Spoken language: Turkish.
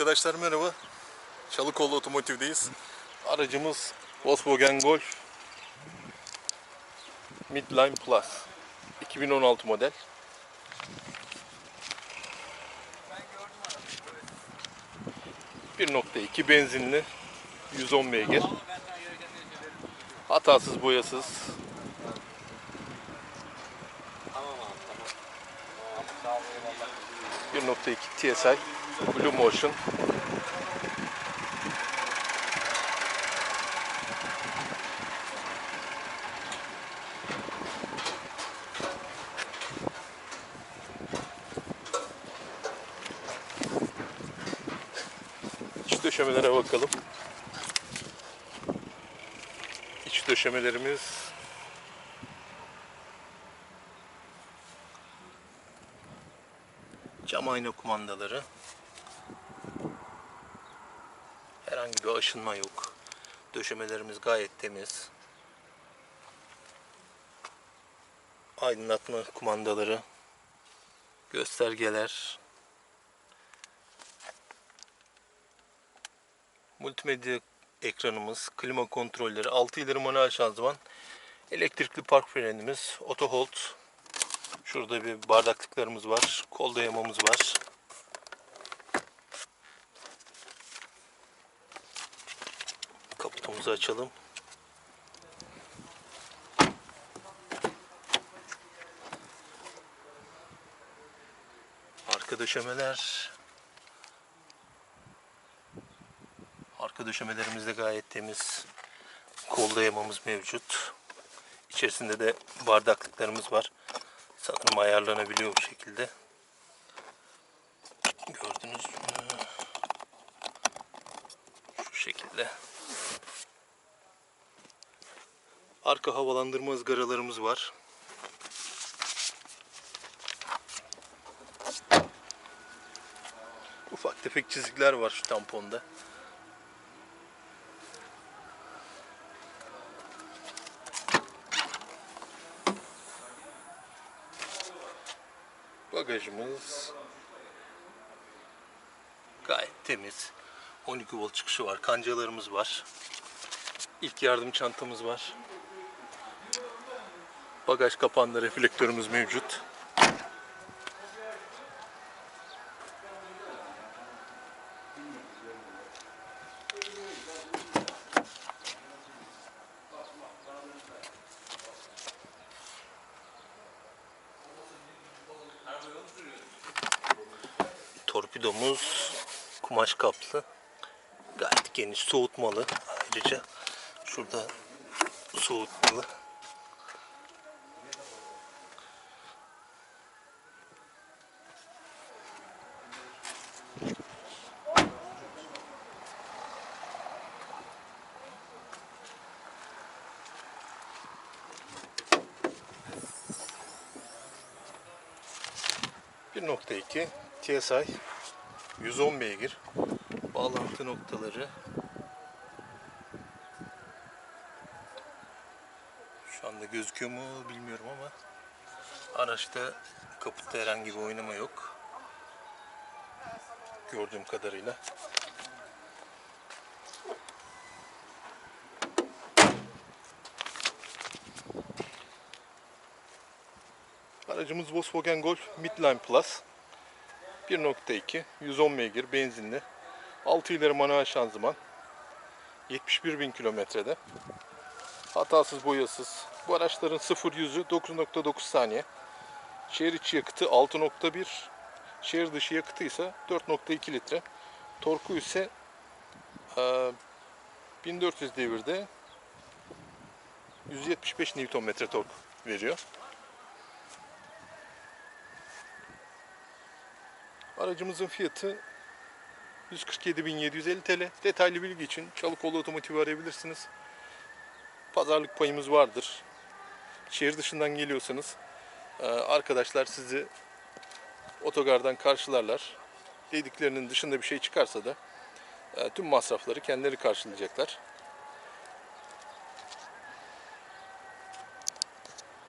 Arkadaşlar merhaba. Çalıkoğlu Otomotiv'deyiz. Aracımız Volkswagen Golf Midline Plus 2016 model. ...1.2 benzinli... ...110 beygir... ...hatasız boyasız... ...1.2 TSI... ...Blue Motion... İç döşemelere bakalım. İç döşemelerimiz cam ayna kumandaları. Herhangi bir aşınma yok. Döşemelerimiz gayet temiz. Aydınlatma kumandaları, göstergeler, multimedya ekranımız, klima kontrolleri, 6 ileri manuel şanzıman, elektrikli park frenimiz, auto hold. Şurada bir bardaklıklarımız var, kol dayamamız var. Kaputumuzu açalım. Arka döşemeler Arka döşemelerimiz de gayet temiz. Kol dayamamız mevcut. İçerisinde de bardaklıklarımız var. Sanırım ayarlanabiliyor bu şekilde. Gördünüz mü? Şu şekilde. Arka havalandırma ızgaralarımız var. Ufak tefek çizikler var şu tamponda. Bagajımız gayet temiz. 12 volt çıkışı var. Kancalarımız var. İlk yardım çantamız var. Bagaj kapağında reflektörümüz mevcut. Torpidomuz kumaş kaplı. Gayet geniş soğutmalı. Ayrıca şurada soğutmalı. Bir nokta iki TSI 110 beygir. Bağlantı noktaları. Şu anda gözüküyor mu bilmiyorum ama araçta kaputta herhangi bir oynama yok. Gördüğüm kadarıyla. Aracımız Volkswagen Golf Midline Plus 1.2 110 beygir benzinli 6 ileri manuel şanzıman 71 bin kilometrede. Hatasız boyasız. Bu araçların 0 yüzü 9.9 saniye. Şehir içi yakıtı 6.1 şehir dışı yakıtı ise 4.2 litre. Torku ise e, 1400 devirde 175 Nm tork veriyor. Aracımızın fiyatı 147.750 TL. Detaylı bilgi için Çalıkoğlu Otomotiv'i arayabilirsiniz. Pazarlık payımız vardır. Şehir dışından geliyorsanız e, arkadaşlar sizi otogardan karşılarlar. Dediklerinin dışında bir şey çıkarsa da e, tüm masrafları kendileri karşılayacaklar.